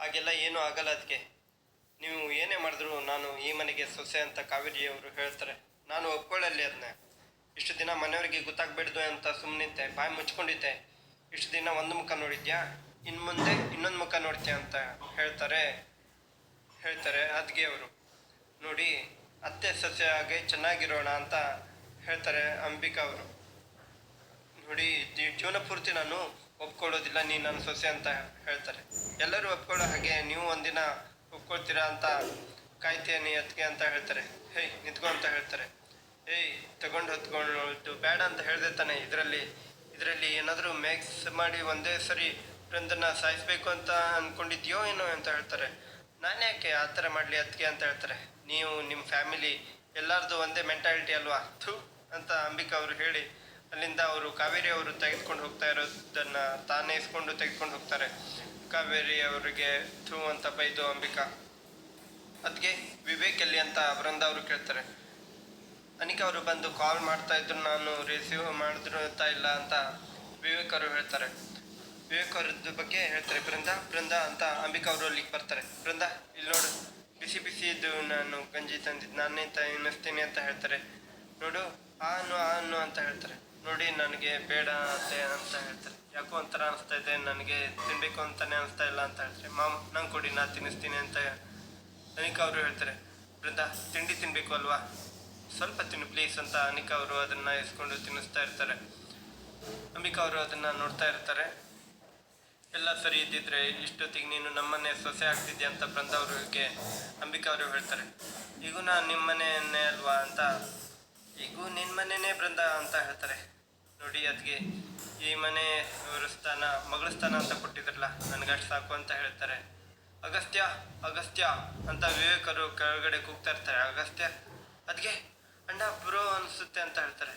ಹಾಗೆಲ್ಲ ಏನೂ ಆಗಲ್ಲ ಅದಕ್ಕೆ ನೀವು ಏನೇ ಮಾಡಿದ್ರು ನಾನು ಈ ಮನೆಗೆ ಸೊಸೆ ಅಂತ ಕಾವೇರಿಯವರು ಹೇಳ್ತಾರೆ. ನಾನು ಒಪ್ಕೊಳ್ಳಲ್ಲಿ ಅದನ್ನ ಇಷ್ಟು ದಿನ ಮನೆಯವರಿಗೆ ಗೊತ್ತಾಗ್ಬಿಡ್ದು ಅಂತ ಸುಮ್ಮನಿದ್ದೆ ಬಾಯಿ ಮುಚ್ಕೊಂಡಿದ್ದೆ. ಇಷ್ಟು ದಿನ ಒಂದು ಮುಖ ನೋಡಿದ್ಯಾ? ಇನ್ನು ಮುಂದೆ ಇನ್ನೊಂದು ಮುಖ ನೋಡ್ತೀಯ ಅಂತ ಹೇಳ್ತಾರೆ ಹೇಳ್ತಾರೆ ಅದ್ಗೆ ಅವರು. ನೋಡಿ, ಅತ್ತೆ ಸೊಸೆ ಆಗಿ ಚೆನ್ನಾಗಿರೋಣ ಅಂತ ಹೇಳ್ತಾರೆ ಅಂಬಿಕಾ ಅವರು. ನೋಡಿ ಜೀವನ ಪೂರ್ತಿ ನಾನು ಒಪ್ಕೊಳ್ಳೋದಿಲ್ಲ ನೀನು ನನ್ನ ಸೊಸೆ ಅಂತ ಹೇಳ್ತಾರೆ. ಎಲ್ಲರೂ ಒಪ್ಕೊಳ್ಳೋ ಹಾಗೆ ನೀವು ಒಂದಿನ ಒಪ್ಕೊಳ್ತೀರಾ ಅಂತ ಕಾಯ್ತೀನಿ ಅದಕ್ಕೆ ಅಂತ ಹೇಳ್ತಾರೆ. ಹೇಯ್ ನಿಂತ್ಕೊ ಅಂತ ಹೇಳ್ತಾರೆ. ಏಯ್ ತಗೊಂಡು ಹೊತ್ಕೊಂಡು ಬೇಡ ಅಂತ ಹೇಳ್ದೆ ತಾನೆ ಇದರಲ್ಲಿ. ಇದರಲ್ಲಿ ಏನಾದರೂ ಮಿಕ್ಸ್ ಮಾಡಿ ಒಂದೇ ಸರಿ ಫ್ರೆಂಡನ್ನ ಸಾಯಿಸ್ಬೇಕು ಅಂತ ಅಂದ್ಕೊಂಡಿದ್ಯೋ ಏನೋ ಅಂತ ಹೇಳ್ತಾರೆ. ನಾನು ಯಾಕೆ ಆ ಥರ ಮಾಡಲಿ ಅದಕ್ಕೆ ಅಂತ ಹೇಳ್ತಾರೆ. ನೀವು ನಿಮ್ಮ ಫ್ಯಾಮಿಲಿ ಎಲ್ಲರದು ಒಂದೇ ಮೆಂಟಾಲಿಟಿ ಅಲ್ವಾ? ಥೂ ಅಂತ ಅಂಬಿಕಾ ಅವರು ಹೇಳಿ ಅಲ್ಲಿಂದ ಅವರು ಕಾವೇರಿ ಅವರು ತೆಗೆದುಕೊಂಡು ಹೋಗ್ತಾ ಇರೋದನ್ನು ತಾನೇ ಇಸ್ಕೊಂಡು ತೆಗೆದುಕೊಂಡು ಹೋಗ್ತಾರೆ. ಕಾವೇರಿ ಅವರಿಗೆ ಥೂ ಅಂತ ಬೈದು ಅಂಬಿಕಾ. ಅದಕ್ಕೆ ವಿವೇಕ್ ಎಲ್ಲಿ ಅಂತ ವೃಂದ ಅವರು ಕೇಳ್ತಾರೆ. ಅನಿಕಾ ಅವರು ಬಂದು ಕಾಲ್ ಮಾಡ್ತಾ ಇದ್ರು, ನಾನು ರಿಸೀವ್ ಮಾಡಿದ್ರು ಅಂತ ಇಲ್ಲ ಅಂತ ವಿವೇಕ್ ಅವರು ಹೇಳ್ತಾರೆ. ವಿವೇಕ್ ಅವ್ರದ್ದು ಬಗ್ಗೆ ಹೇಳ್ತಾರೆ ಬೃಂದ ಬೃಂದ ಅಂತ ಅಂಬಿಕಾ ಅವರು ಅಲ್ಲಿಗೆ ಬರ್ತಾರೆ. ಬೃಂದ ಇಲ್ಲಿ ನೋಡು, ಬಿಸಿ ಬಿಸಿ ಇದ್ದು ನಾನು ಗಂಜಿ ತಂದಿದ್ದು, ನಾನೇ ತಿನ್ನಿಸ್ತೀನಿ ಅಂತ ಹೇಳ್ತಾರೆ. ನೋಡು ಆನು ಆನು ಅಂತ ಹೇಳ್ತಾರೆ. ನೋಡಿ, ನನಗೆ ಬೇಡ ಅತ್ತೆ ಅಂತ ಹೇಳ್ತಾರೆ. ಯಾಕೋ ಒಂಥರ ಅನಿಸ್ತಾ ಇದೆ ನನಗೆ ತಿನ್ಬೇಕು ಅಂತಾನೆ ಅನಿಸ್ತಾ ಇಲ್ಲ ಅಂತ ಹೇಳ್ತಾರೆ. ಮಾಮ್, ನಂಗೆ ಕೊಡಿ, ನಾ ತಿನ್ನಿಸ್ತೀನಿ ಅಂತ ಅನಿಕಾ ಅವರು ಹೇಳ್ತಾರೆ. ಬೃಂದ ತಿಂಡಿ ತಿನ್ನಬೇಕು ಅಲ್ವಾ? ಸ್ವಲ್ಪ ತಿನ್ನು ಪ್ಲೀಸ್ ಅಂತ ಅನಿಕಾ ಅವರು ಅದನ್ನ ಇಸ್ಕೊಂಡು ತಿನ್ನಿಸ್ತಾ ಇರ್ತಾರೆ. ಅಂಬಿಕಾ ಅವರು ಅದನ್ನ ನೋಡ್ತಾ ಇರ್ತಾರೆ. ಎಲ್ಲ ಸರಿ ಇದ್ದಿದ್ರೆ ಇಷ್ಟೊತ್ತಿಗೆ ನೀನು ನಮ್ಮನೆ ಸೊಸೆ ಆಗ್ತಿದ್ಯಾ ಅಂತ ಬೃಂದ ಅವ್ರಿಗೆ ಅಂಬಿಕಾ ಅವರು ಹೇಳ್ತಾರೆ. ಈಗೂ ನಾನು ನಿಮ್ಮನೆಯನ್ನೇ ಅಲ್ವಾ ಅಂತ ಈಗೂ ನಿನ್ನ ಮನೆನೇ ಬೃಂದ ಅಂತ ಹೇಳ್ತಾರೆ. ನೋಡಿ ಅದಕ್ಕೆ ಈ ಮನೆ ಸ್ಥಾನ, ಮಗಳ ಸ್ಥಾನ ಅಂತ ಕೊಟ್ಟಿದ್ರಲ್ಲ, ನನಗಷ್ಟು ಸಾಕು ಅಂತ ಹೇಳ್ತಾರೆ. ಅಗಸ್ತ್ಯ ಅಗಸ್ತ್ಯ ಅಂತ ವಿವೇಕರು ಕೆಳಗಡೆ ಕೂಗ್ತಾ ಇರ್ತಾರೆ. ಅಗಸ್ತ್ಯ ಅದಕ್ಕೆ ಅಣ್ಣ ಬ್ರೋ ಅನಿಸುತ್ತೆ ಅಂತ ಹೇಳ್ತಾರೆ.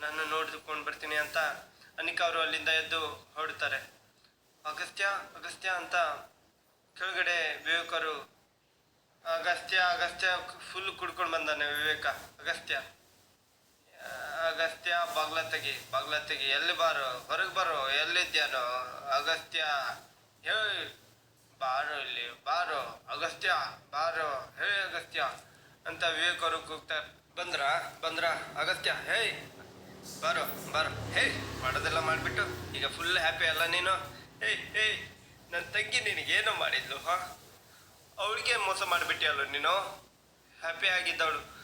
ನಾನು ನೋಡಿದುಕೊಂಡು ಬರ್ತೀನಿ ಅಂತ ಅನಿಕಾ ಅವರು ಅಲ್ಲಿಂದ ಎದ್ದು ಹೊಡ್ತಾರೆ ಅಗಸ್ತ್ಯ ಅಗಸ್ತ್ಯ ಅಂತ ಕೆಳಗಡೆ ವಿವೇಕರು, ಅಗಸ್ತ್ಯ ಅಗಸ್ತ್ಯ ಫುಲ್ ಕುಡ್ಕೊಂಡು ಬಂದಾನೆ ವಿವೇಕ, ಅಗಸ್ತ್ಯ. ಅಗಸ್ತ್ಯ ಬಾಗ್ಲ ತೆಗಿ ಬಾಗ್ಲ ತೆಗಿ ಎಲ್ಲಿ ಬಾರು? ಹೊರಗೆ ಬರೋ? ಎಲ್ಲಿದ್ಯಾನು? ಅಗಸ್ತ್ಯ ಹೇ ಬಾರೋ ಇಲ್ಲಿ, ಬಾರು ಅಗಸ್ತ್ಯ ಬಾರು ಹೇ ಅಗಸ್ತ್ಯ ಅಂತ ವಿವೇಕ್ ಅವರು ಕೂಗ್ತಾರೆ ಬಂದ್ರ ಬಂದ್ರ ಅಗಸ್ತ್ಯ ಹೇ ಬಾರೋ, ಬಾರು ಹೇ ಮಾಡೋದೆಲ್ಲ ಮಾಡಿಬಿಟ್ಟು, ಈಗ ಫುಲ್ ಹ್ಯಾಪಿ ಅಲ್ಲ ನೀನು? ಹೇ ಹೇ ನನ್ನ ತಂಗಿ ನಿನಗೇನು ಮಾಡಿದ್ಲು, ಹಾ? ಅವಳಿಗೆ ಮೋಸ ಮಾಡಿಬಿಟ್ಟಿಯಲ್ಲ ನೀನು? ಹ್ಯಾಪಿ ಆಗಿದ್ದವಳು.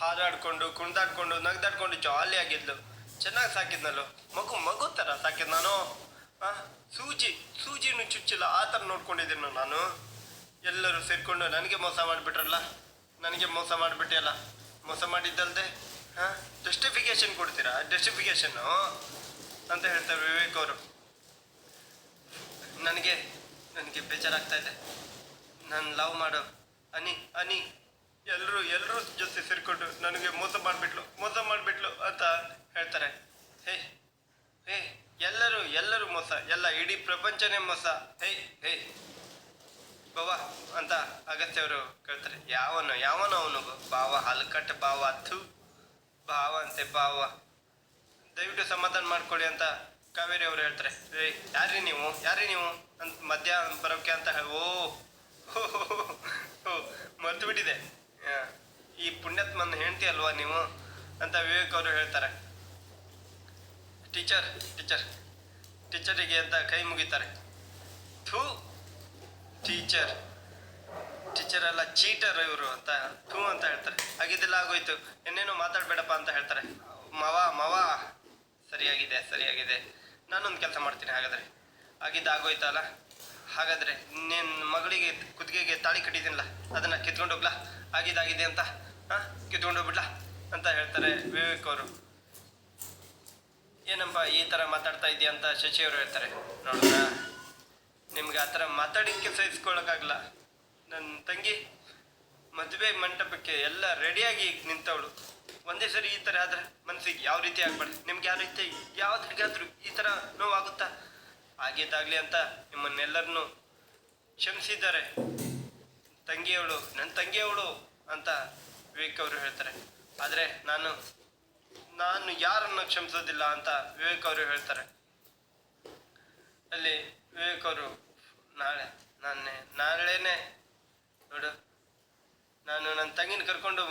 ಹಾರಾಡ್ಕೊಂಡು ಕುಣ್ದಾಡ್ಕೊಂಡು, ನಗ್ದಾಡ್ಕೊಂಡು ಜಾಲಿ ಆಗಿದ್ಲು. ಚೆನ್ನಾಗಿ ಸಾಕಿದ್ನಲ್ಲೋ. ಮಗು ಮಗು ಥರ ಸಾಕಿದ್ ನಾನು. ಆ, ಸೂಜಿ, ಸೂಜಿನೂ ಚುಚ್ಚಿಲ್ಲ, ಆ ಥರ ನೋಡ್ಕೊಂಡಿದ್ದೀನಿ ನಾನು. ಎಲ್ಲರೂ ಸೇರಿಕೊಂಡು ನನಗೆ ಮೋಸ ಮಾಡಿಬಿಟ್ರಲ್ಲ? ನನಗೆ ಮೋಸ ಮಾಡಿಬಿಟ್ಟಿಯಲ್ಲ? ಮೋಸ ಮಾಡಿದ್ದಲ್ದೆ? ಹಾಂ ಜಸ್ಟಿಫಿಕೇಶನ್ ಕೊಡ್ತೀರಾ? ಜಸ್ಟಿಫಿಕೇಶನ್ನು ಅಂತ ಹೇಳ್ತಾರೆ ವಿವೇಕ್ ಅವರು. ನನಗೆ ನನಗೆ ಬೇಜಾರಾಗ್ತಾ ಇದೆ. ನಾನು ಲವ್ ಮಾಡೋ. ಅನಿ ಅನಿ ಎಲ್ಲರೂ ಎಲ್ಲರೂ ಜೊತೆ ಸೇರಿಕೊಂಡು ನನಗೆ ಮೋಸ ಮಾಡಿಬಿಟ್ಲು ಮೋಸ ಮಾಡಿಬಿಟ್ಲು ಅಂತ ಹೇಳ್ತಾರೆ. ಹೇ ಹೇ ಎಲ್ಲರೂ ಎಲ್ಲರೂ ಮೋಸ ಎಲ್ಲ ಇಡೀ ಪ್ರಪಂಚನೇ ಮೋಸ. ಹೇ ಹೇ ಬಾವ ಅಂತ ಅಗತ್ಯವರು ಕೇಳ್ತಾರೆ. ಯಾವನು ಯಾವನು ಅವನು? ಬಾವ ಹಲ್ಕಟ್ಟ ಬಾವ ಅಥು ಬಾವ ಅಂತೆ ಬಾವ ದಯವಿಟ್ಟು ಸಮಾಧಾನ ಮಾಡ್ಕೊಳ್ಳಿ ಅಂತ ಕಾವೇರಿ ಅವರು ಹೇಳ್ತಾರೆ. ಏ ಯಾರ್ರಿ ನೀವು? ಯಾರ್ರಿ ನೀವು? ಅಂತ ಮಧ್ಯ ಬರೋಕೆ ಅಂತ ಓ ಹೋ, ಹೋ, ಹೋ, ಮರ್ತು ಬಿಟ್ಟಿದೆ. ಈ ಪುಣ್ಯಾತ್ಮನ ಹೆಂಡತಿ ಅಲ್ವಾ ನೀವು? ಅಂತ ವಿವೇಕ್ ಅವರು ಹೇಳ್ತಾರೆ. ಟೀಚರ್ ಟೀಚರ್, ಟೀಚರಿಗೆ ಅಂತ ಕೈ ಮುಗಿತಾರೆ. ಥೂ, ಟೀಚರ್ ಟೀಚರ್ ಎಲ್ಲ ಚೀಟರ್ ಇವರು ಅಂತ, ಥೂ ಅಂತ ಹೇಳ್ತಾರೆ. ಆಗಿದ್ದೆಲ್ಲ ಆಗೋಯ್ತು. ಇನ್ನೇನು ಮಾತಾಡಬೇಡಪ್ಪ ಅಂತ ಹೇಳ್ತಾರೆ. ಮವ ಮವ, ಸರಿಯಾಗಿದೆ ಸರಿಯಾಗಿದೆ. ನಾನೊಂದು ಕೆಲಸ ಮಾಡ್ತೀನಿ ಹಾಗಾದರೆ. ಆಗಿದ್ದು ಆಗೋಯ್ತಲ್ಲ. ಹಾಗಾದರೆ ನಿನ್ನ ಮಗಳಿಗೆ ಕುತ್ತಿಗೆಗೆ ತಾಳಿ ಕಟ್ಟಿದ್ದೀನಲ್ಲ, ಅದನ್ನು ಕಿತ್ಕೊಂಡು ಹೋಗ್ಲಾ? ಆಗಿದ್ದಾಗಿದೆ ಅಂತ ಹಾಂ ಕಿತ್ಕೊಂಡು ಬಿಡ್ಲಾ ಅಂತ ಹೇಳ್ತಾರೆ ವಿವೇಕ್ ಅವರು. ಏನಪ್ಪ ಈ ಥರ ಮಾತಾಡ್ತಾ ಇದೆಯಾ ಅಂತ ಶಶಿ ಅವರು ಹೇಳ್ತಾರೆ. ನೋಡೋಣ ನಿಮ್ಗೆ ಆ ಥರ ಮಾತಾಡಿಕ್ಕೆ ಸಹಿಸ್ಕೊಳಕ್ಕಾಗಲ್ಲ. ನನ್ನ ತಂಗಿ ಮದುವೆ ಮಂಟಪಕ್ಕೆ ಎಲ್ಲ ರೆಡಿಯಾಗಿ ನಿಂತವಳು. ಒಂದೇ ಸರಿ ಈ ಥರ ಆದರೆ ಮನಸ್ಸಿಗೆ ಯಾವ ರೀತಿ ಆಗ್ಬಾರ್ದು ನಿಮ್ಗೆ ಯಾವ ರೀತಿ ಯಾವ ಯಾವ್ದಾಗಾದ್ರೂ ಈ ಥರ ನೋವಾಗುತ್ತಾ? ಆಗಿದ್ದಾಗಲಿ ಅಂತ ನಿಮ್ಮನ್ನೆಲ್ಲರನ್ನು ಕ್ಷಮಿಸಿದ್ದಾರೆ. ತಂಗಿಯವಳು ನನ್ನ ತಂಗಿಯವಳು ಅಂತ ವಿವೇಕ್ ಅವರು ಹೇಳ್ತಾರೆ. ಆದರೆ ನಾನು ನಾನು ಯಾರನ್ನು ಕ್ಷಮಿಸೋದಿಲ್ಲ ಅಂತ ವಿವೇಕ್ ಅವರು ಹೇಳ್ತಾರೆ. ಅಲ್ಲಿ ವಿವೇಕ್ ಅವರು, ನಾಳೆ, ನಾನೇ, ನಾಳೆನೆ, ನೋಡು, ನಾನು ನನ್ನ ತಂಗಿನ ಕರ್ಕೊಂಡು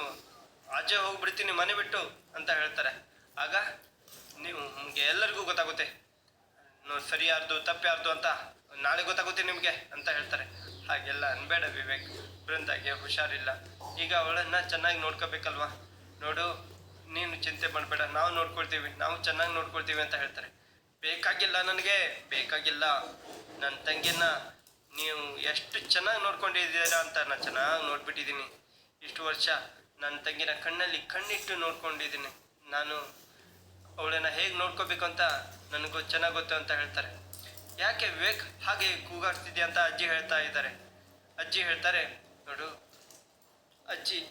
ಆಚೆ ಹೋಗ್ಬಿಡ್ತೀನಿ ಮನೆ ಬಿಟ್ಟು ಅಂತ ಹೇಳ್ತಾರೆ. ಆಗ ನೀವು, ನಿಮಗೆ ಎಲ್ಲರಿಗೂ ಗೊತ್ತಾಗುತ್ತೆ. ನೋಡಿ ಸರಿ ಯಾರ್ದು ತಪ್ಪು ಯಾರ್ದು ಅಂತ ನಾಳೆ ಗೊತ್ತಾಗುತ್ತೆ ನಿಮಗೆ ಅಂತ ಹೇಳ್ತಾರೆ. ಹಾಗೆಲ್ಲ ಅನ್ಬೇಡ ವಿವೇಕ್. ಬೃಂದಾಗೆ ಹುಷಾರಿಲ್ಲ. ಈಗ ಅವಳನ್ನ ಚೆನ್ನಾಗಿ ನೋಡ್ಕೋಬೇಕಲ್ವಾ? ನೋಡು, ನೀನು ಚಿಂತೆ ಮಾಡಬೇಡ. ನಾವು ನೋಡ್ಕೊಳ್ತೀವಿ. ನಾವು ಚೆನ್ನಾಗಿ ನೋಡ್ಕೊಳ್ತೀವಿ ಅಂತ ಹೇಳ್ತಾರೆ. ಬೇಕಾಗಿಲ್ಲ ನನಗೆ? ಬೇಕಾಗಿಲ್ಲ. ನನ್ನ ತಂಗಿನ ನೀವು ಎಷ್ಟು ಚೆನ್ನಾಗಿ ನೋಡ್ಕೊಂಡಿದ್ದೀರಾ ಅಂತ ನಾನು ಚೆನ್ನಾಗಿ ನೋಡ್ಬಿಟ್ಟಿದ್ದೀನಿ. ಇಷ್ಟು ವರ್ಷ ನನ್ನ ತಂಗಿನ ಕಣ್ಣಲ್ಲಿ ಕಣ್ಣಿಟ್ಟು ನೋಡ್ಕೊಂಡಿದ್ದೀನಿ. ನಾನು ಅವಳನ್ನು ಹೇಗೆ ನೋಡ್ಕೋಬೇಕು ಅಂತ ನನಗೂ ಚೆನ್ನಾಗಿ ಗೊತ್ತು ಅಂತ ಹೇಳ್ತಾರೆ. ಯಾಕೆ ವಿವೇಕ್ ಹಾಗೆ ಕೂಗಾಡ್ತಿದ್ಯಾ ಅಂತ ಅಜ್ಜಿ ಹೇಳ್ತಾ ಇದ್ದಾರೆ? ಅಜ್ಜಿ ಹೇಳ್ತಾರೆ, ನೋಡು. ಅಜ್ಜಿ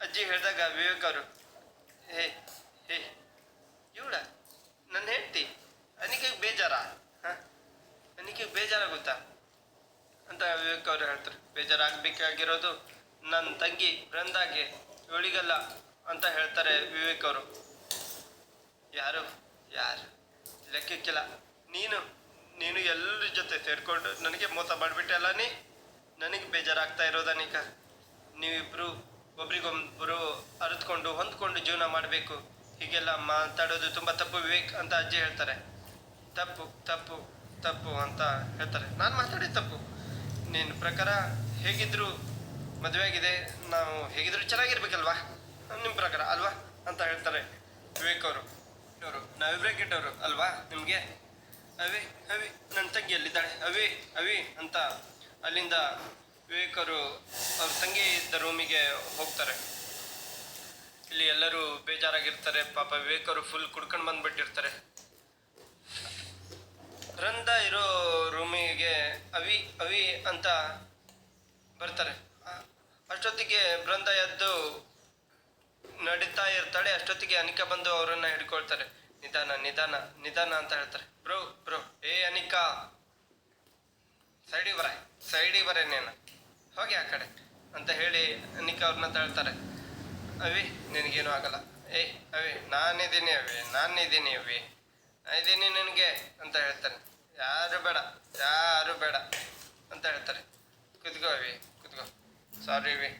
ಅಜ್ಜಿ ಹೇಳಿದಾಗ ವಿವೇಕ್ ಅವರು, ಹೇ ಹೇ, ಇವಳ, ನನ್ನ ಹೇಳ್ತಿ ನನಗೆ ಬೇಜಾರ? ಹಾಂ? ಬೇಜಾರ ಗೊತ್ತಾ? ಅಂತ ವಿವೇಕ್ ಅವರು ಹೇಳ್ತಾರೆ. ಬೇಜಾರಾಗಬೇಕಾಗಿರೋದು ನನ್ನ ತಂಗಿ ಬೃಂದಾಗೆ ಇವಳಿಗಲ್ಲ ಅಂತ ಹೇಳ್ತಾರೆ ವಿವೇಕ್ ಅವರು. ಯಾರು? ಯಾರು? ಲೆಕ್ಕಕ್ಕಿಲ್ಲ. ನೀನು? ನೀನು ಎಲ್ಲರ ಜೊತೆ ಸೇರಿಕೊಂಡು ನನಗೆ ಮೋಸ ಮಾಡಿಬಿಟ್ಟಲ್ಲ ನೀ? ನನಗೆ ಬೇಜಾರಾಗ್ತಾ ಇರೋದನಿಕ ನೀವಿಬ್ಬರು ಒಬ್ರಿಗೊಬ್ಬರು ಅರಿತ್ಕೊಂಡು ಹೊಂದ್ಕೊಂಡು ಜೀವನ ಮಾಡಬೇಕು. ಹೀಗೆಲ್ಲ ಮಾತಾಡೋದು ತುಂಬ ತಪ್ಪು ವಿವೇಕ್ ಅಂತ ಅಜ್ಜಿ ಹೇಳ್ತಾರೆ. ತಪ್ಪು ತಪ್ಪು ತಪ್ಪು ಅಂತ ಹೇಳ್ತಾರೆ. ನಾನು ಮಾತಾಡಿದ ತಪ್ಪು. ನಿನ್ನ ಪ್ರಕಾರ ಹೇಗಿದ್ರು ಮದುವೆ ಆಗಿದೆ ನಾವು ಹೇಗಿದ್ರು ಚೆನ್ನಾಗಿರ್ಬೇಕಲ್ವಾ? ನಿಮ್ಮ ಪ್ರಕಾರ ಅಲ್ವಾ? ಅಂತ ಹೇಳ್ತಾರೆ ವಿವೇಕ್ ಅವರು. ಅವರು ನಾವಿಬ್ರೇ ಕೆಟ್ಟವರು ಅಲ್ವಾ ನಿಮಗೆ? ಅವಿ ಅವಿ ನನ್ನ ತಂಗಿ ಅಲ್ಲಿದ್ದಾಳೆ ಅವಿ ಅವಿ ಅಂತ ಅಲ್ಲಿಂದ ವಿವೇಕರು ಅವರು ತಂಗಿ ಇದ್ದ ರೂಮಿಗೆ ಹೋಗ್ತಾರೆ. ಇಲ್ಲಿ ಎಲ್ಲರೂ ಬೇಜಾರಾಗಿರ್ತಾರೆ. ಪಾಪ ವಿವೇಕರು ಫುಲ್ ಕುಡ್ಕೊಂಡು ಬಂದ್ಬಿಟ್ಟಿರ್ತಾರೆ. ರಂಧ ಇರೋ ರೂಮಿಗೆ ಅವಿ ಅವಿ ಅಂತ ಬರ್ತಾರೆ. ಅಷ್ಟೊತ್ತಿಗೆ ಬೃಂದ ಎದ್ದು ನಡೀತಾ ಇರ್ತಾಳೆ. ಅಷ್ಟೊತ್ತಿಗೆ ಅನಿಕಾ ಬಂದು ಅವರನ್ನು ಹಿಡ್ಕೊಳ್ತಾರೆ. ನಿಧಾನ ನಿಧಾನ ನಿಧಾನ ಅಂತ ಹೇಳ್ತಾರೆ. ಬ್ರೋ ಬ್ರೋ, ಏ ಅನಿಕಾ, ಸೈಡಿಗೆ ಬರ ಸೈಡಿಗೆ ಬರ ನೀನು ಹೋಗಿ ಆ ಕಡೆ ಅಂತ ಹೇಳಿ ಅನಿಕಾ ಅವ್ರನ್ನ ತಳ್ತಾರೆ. ಅವಿ, ನಿನಗೇನು ಆಗಲ್ಲ. ಏಯ್ ಅವಿ, ನಾನಿದ್ದೀನಿ ಅವಿ ನಾನಿದ್ದೀನಿ ಅವಿ. ಇದ್ದೀನಿ ನಿನಗೆ ಅಂತ ಹೇಳ್ತಾರೆ. ಯಾರು ಬೇಡ ಯಾರು ಬೇಡ ಅಂತ ಹೇಳ್ತಾರೆ. ಕುತ್ಕೋ ಅವಿ, ಕುತ್ಕೋ. ಸಾರಿ ಅವಿ.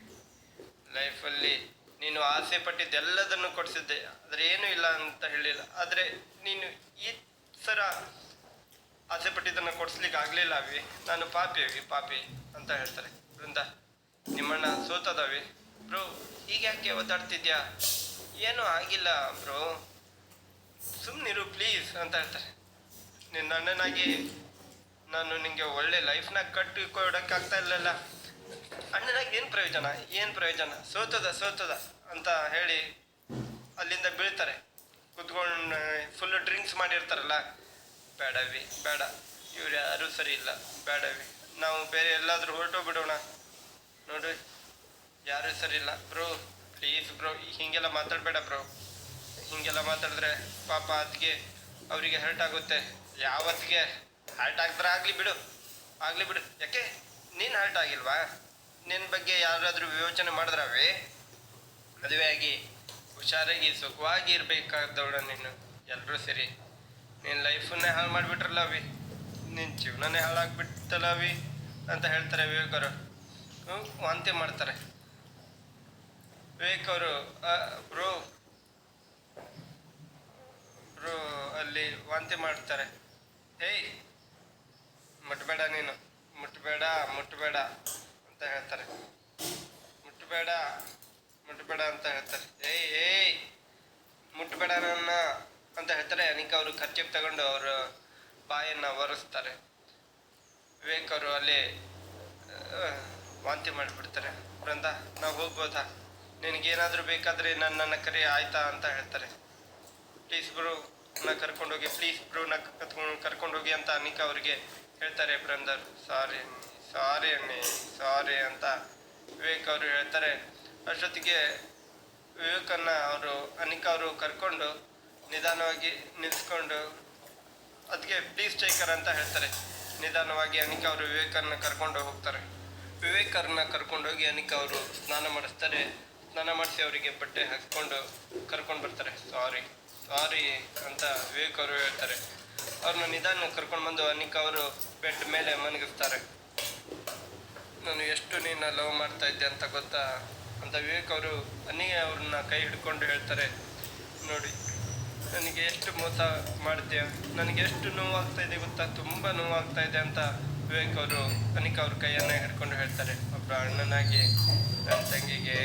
ಲೈಫಲ್ಲಿ ನೀನು ಆಸೆ ಪಟ್ಟಿದ್ದೆಲ್ಲದನ್ನು ಕೊಡಿಸಿದ್ದೆ. ಆದರೆ ಏನೂ ಇಲ್ಲ ಅಂತ ಹೇಳಿಲ್ಲ. ಆದರೆ ನೀನು ಈ ಸರ ಆಸೆ ಪಟ್ಟಿದ್ದನ್ನು ಕೊಡಿಸ್ಲಿಕ್ಕೆ ಆಗಲಿಲ್ಲ ಅವಿ ನಾನು ಪಾಪಿ ಅವಿ ಪಾಪಿ ಅಂತ ಹೇಳ್ತಾರೆ. ಬೃಂದ ನಿಮ್ಮಣ್ಣ ಸೋತದವಿ. ಬ್ರೋ ಈಗ ಯಾಕೆ ಒದ್ದಾಡ್ತಿದ್ಯಾ? ಏನೂ ಆಗಿಲ್ಲ ಬ್ರೋ. ಸುಮ್ಮನಿರು ಪ್ಲೀಸ್ ಅಂತ ಹೇಳ್ತಾರೆ. ನಿನ್ನ ಅಣ್ಣನಾಗಿ ನಾನು ನಿಂಗೆ ಒಳ್ಳೆ ಲೈಫ್ನ ಕಟ್ಟಿ ಕೊಡೋಕ್ಕಾಗ್ತಾ ಇಲ್ಲಲ್ಲ ಅಣ್ಣನಾಗಿ ಏನು ಪ್ರಯೋಜನ? ಏನು ಪ್ರಯೋಜನ? ಸೋತದ ಸೋತದ ಅಂತ ಹೇಳಿ ಅಲ್ಲಿಂದ ಬೀಳ್ತಾರೆ. ಕುತ್ಕೊಂಡು ಫುಲ್ ಡ್ರಿಂಕ್ಸ್ ಮಾಡಿರ್ತಾರಲ್ಲ? ಬೇಡವಿ, ಬೇಡ. ಇವ್ರು ಯಾರೂ ಸರಿ ಇಲ್ಲ. ಬೇಡವಿ. ನಾವು ಬೇರೆ ಎಲ್ಲಾದರೂ ಹೊರಟೋಗ್ಬಿಡೋಣ ನೋಡು, ಯಾರೂ ಸರಿ ಇಲ್ಲ. ಬ್ರೋ ಪ್ಲೀಸ್ ಬ್ರೋ, ಹೀಗೆಲ್ಲ ಮಾತಾಡಬೇಡ ಬ್ರೋ. ಹೀಗೆಲ್ಲ ಮಾತಾಡಿದ್ರೆ ಪಾಪ ಅದಕ್ಕೆ ಅವರಿಗೆ ಹರ್ಟ್ ಆಗುತ್ತೆ. ಯಾವತ್ತಿಗೆ ಹರ್ಟ್ ಆಗಿದ್ರೆ ಆಗಲಿ ಬಿಡು. ಆಗಲಿ ಬಿಡು. ಯಾಕೆ? ನೀನು ಹರ್ಟ್ ಆಗಿಲ್ವಾ? ನಿನ್ನ ಬಗ್ಗೆ ಯಾರಾದರೂ ವಿವೇಚನೆ ಮಾಡಿದ್ರವೇ? ಮದುವೆಯಾಗಿ, ಹುಷಾರಾಗಿ, ಸುಖವಾಗಿ ಇರಬೇಕಾದವಳ ನೀನು. ಎಲ್ಲರೂ ಸರಿ. ನಿನ್ನ ಲೈಫನ್ನೇ ಹಾಳು ಮಾಡಿಬಿಟ್ರಲ್ಲ ಅವಿ. ನಿನ್ನ ಜೀವನನೇ ಹಾಳಾಗ್ಬಿಟ್ಟಲ್ಲ ಅವಿ ಅಂತ ಹೇಳ್ತಾರೆ ವಿವೇಕರು. ವಾಂತಿ ಮಾಡ್ತಾರೆ. ವಿವೇಕ್ ಅವರು ಬ್ರೋ ಬ್ರೋ, ಅಲ್ಲಿ ವಾಂತಿ ಮಾಡ್ತಾರೆ. ಹೇಯ್ ಮುಟ್ಬೇಡ ನೀನು. ಮುಟ್ಬೇಡ ಮುಟ್ಬೇಡ. ಹೇಳ್ತಾರೆ. ಮುಟ್ಟಬೇಡ ಮುಟ್ಟಬೇಡ ಅಂತ ಹೇಳ್ತಾರೆ. ಏಯ್ ಏಯ್, ಮುಟ್ಟಬೇಡ ನನ್ನ ಅಂತ ಹೇಳ್ತಾರೆ. ಅನಿಕ ಅವರು ಖರ್ಚಿಗೆ ತಗೊಂಡು ಅವರು ಬಾಯನ್ನು ಒರೆಸ್ತಾರೆ. ವಿವೇಕ್ ಅವರು ಅಲ್ಲಿ ವಾಂತಿ ಮಾಡಿಬಿಡ್ತಾರೆ. ಬೃಂದ ನಾವು ಹೋಗ್ಬೋದಾ? ನಿನಗೇನಾದರೂ ಬೇಕಾದರೆ ನನ್ನ ಕರೆ ಆಯ್ತಾ ಅಂತ ಹೇಳ್ತಾರೆ. ಪ್ಲೀಸ್ ಬ್ರೋ, ನಾ ಕರ್ಕೊಂಡೋಗಿ, ಪ್ಲೀಸ್ ಬ್ರೋ, ನಾ ಕತ್ಕೊಂಡು, ಕರ್ಕೊಂಡೋಗಿ ಅಂತ ಅನಿಕಾ ಅವರಿಗೆ ಹೇಳ್ತಾರೆ ಬ್ರಂದರ್ ಸಾರಿ. ಸಾರಿ ಅಣ್ಣಿ, ಸಾರಿ ಅಂತ ವಿವೇಕ್ ಅವರು ಹೇಳ್ತಾರೆ. ಅಷ್ಟೊತ್ತಿಗೆ ವಿವೇಕನ್ನ ಅವರು, ಅನಿಕಾ ಅವರು ಕರ್ಕೊಂಡು ನಿಧಾನವಾಗಿ ನಿಲ್ಲಿಸ್ಕೊಂಡು ಅದಕ್ಕೆ ಪ್ಲೀಸ್ ಟೇಕರ್ ಅಂತ ಹೇಳ್ತಾರೆ. ನಿಧಾನವಾಗಿ ಅನಿಕಾ ಅವರು ವಿವೇಕನ್ನ ಕರ್ಕೊಂಡು ಹೋಗ್ತಾರೆ. ವಿವೇಕರನ್ನ ಕರ್ಕೊಂಡೋಗಿ ಅನಿಕಾ ಅವರು ಸ್ನಾನ ಮಾಡಿಸ್ತಾರೆ. ಸ್ನಾನ ಮಾಡಿಸಿ ಅವರಿಗೆ ಬಟ್ಟೆ ಹಾಕ್ಕೊಂಡು ಕರ್ಕೊಂಡು ಬರ್ತಾರೆ. ಸಾರಿ ಸಾರಿ ಅಂತ ವಿವೇಕ್ ಅವರು ಹೇಳ್ತಾರೆ. ಅವ್ರನ್ನ ನಿಧಾನ ಕರ್ಕೊಂಡು ಬಂದು ಅನಿಕಾ ಅವರು ಬೆಡ್ ಮೇಲೆ ಮಲಗಿಸ್ತಾರೆ. ನಾನು ಎಷ್ಟು ನಿನ್ನ ಲವ್ ಮಾಡ್ತಾ ಇದ್ದೆ ಅಂತ ಗೊತ್ತಾ? ಅಂತ ವಿವೇಕ್ ಅವರು ಅನಿಗೆ ಅವ್ರನ್ನ ಕೈ ಹಿಡ್ಕೊಂಡು ಹೇಳ್ತಾರೆ. ನೋಡಿ, ನನಗೆ ಎಷ್ಟು ಮೋಸ ಮಾಡ್ತೀಯ? ನನಗೆ ಎಷ್ಟು ನೋವಾಗ್ತಾ ಇದೆ ಗೊತ್ತಾ? ತುಂಬ ನೋವಾಗ್ತಾ ಇದೆ ಅಂತ ವಿವೇಕ್ ಅವರು ಅನಿಕ ಅವ್ರ ಕೈಯನ್ನ ಹಿಡ್ಕೊಂಡು ಹೇಳ್ತಾರೆ. ಒಬ್ಬ ಅಣ್ಣನಾಗಿ ನನ್ನ ತಂಗಿಗೆ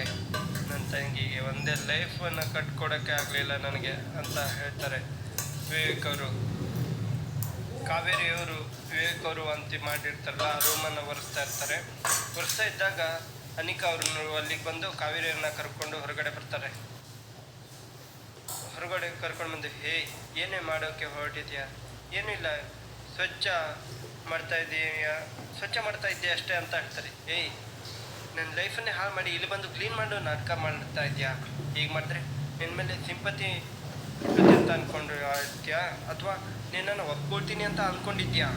ನನ್ನ ತಂಗಿಗೆ ಒಂದೇ ಲೈಫನ್ನು ಕಟ್ಕೊಡೋಕ್ಕೆ ಆಗಲಿಲ್ಲ ನನಗೆ ಅಂತ ಹೇಳ್ತಾರೆ ವಿವೇಕ್ ಅವರು. ಕಾವೇರಿ ಅವರು ವಿವೇಕ್ ಅವರು ವಾಂತಿ ಮಾಡಿರ್ತಾರಲ್ಲ ಆ ರೂಮನ್ನು ಒರೆಸ್ತಾ ಇರ್ತಾರೆ. ಒರೆಸ್ತಾ ಇದ್ದಾಗ ಅನಿಕಾ ಅವ್ರನ್ನ ಅಲ್ಲಿಗೆ ಬಂದು ಕಾವೇರಿಯನ್ನ ಕರ್ಕೊಂಡು ಹೊರಗಡೆ ಬರ್ತಾರೆ. ಹೊರಗಡೆ ಕರ್ಕೊಂಡು ಬಂದು, ಹೇ, ಏನೇ ಮಾಡೋಕ್ಕೆ ಹೊರಟಿದ್ಯಾ? ಇಲ್ಲ. ಸ್ವಚ್ಛ ಮಾಡ್ತಾ ಇದ್ದೀಯಾ ಸ್ವಚ್ಛ ಮಾಡ್ತಾ ಇದ್ದೀಯ ಅಷ್ಟೇ ಅಂತ ಹೇಳ್ತಾರೆ. ಏಯ್ ನನ್ನ ಲೈಫನ್ನೇ ಹಾಳು ಮಾಡಿ, ಇಲ್ಲಿ ಬಂದು ಕ್ಲೀನ್ ಮಾಡು ನಾಟಕ ಮಾಡ್ತಾ ಇದೆಯಾ? ಹೀಗೆ ಮಾಡಿದ್ರೆ ನಿನ್ನ ಮೇಲೆ ಸಿಂಪತಿ ಅಂತ ಅಂದ್ಕೊಂಡು ಇರ್ತೀಯಾ ಅಥವಾ ನಿನ್ನನ್ನು ಒಪ್ಕೊಳ್ತೀನಿ ಅಂತ ಅಂದ್ಕೊಂಡಿದ್ಯಾ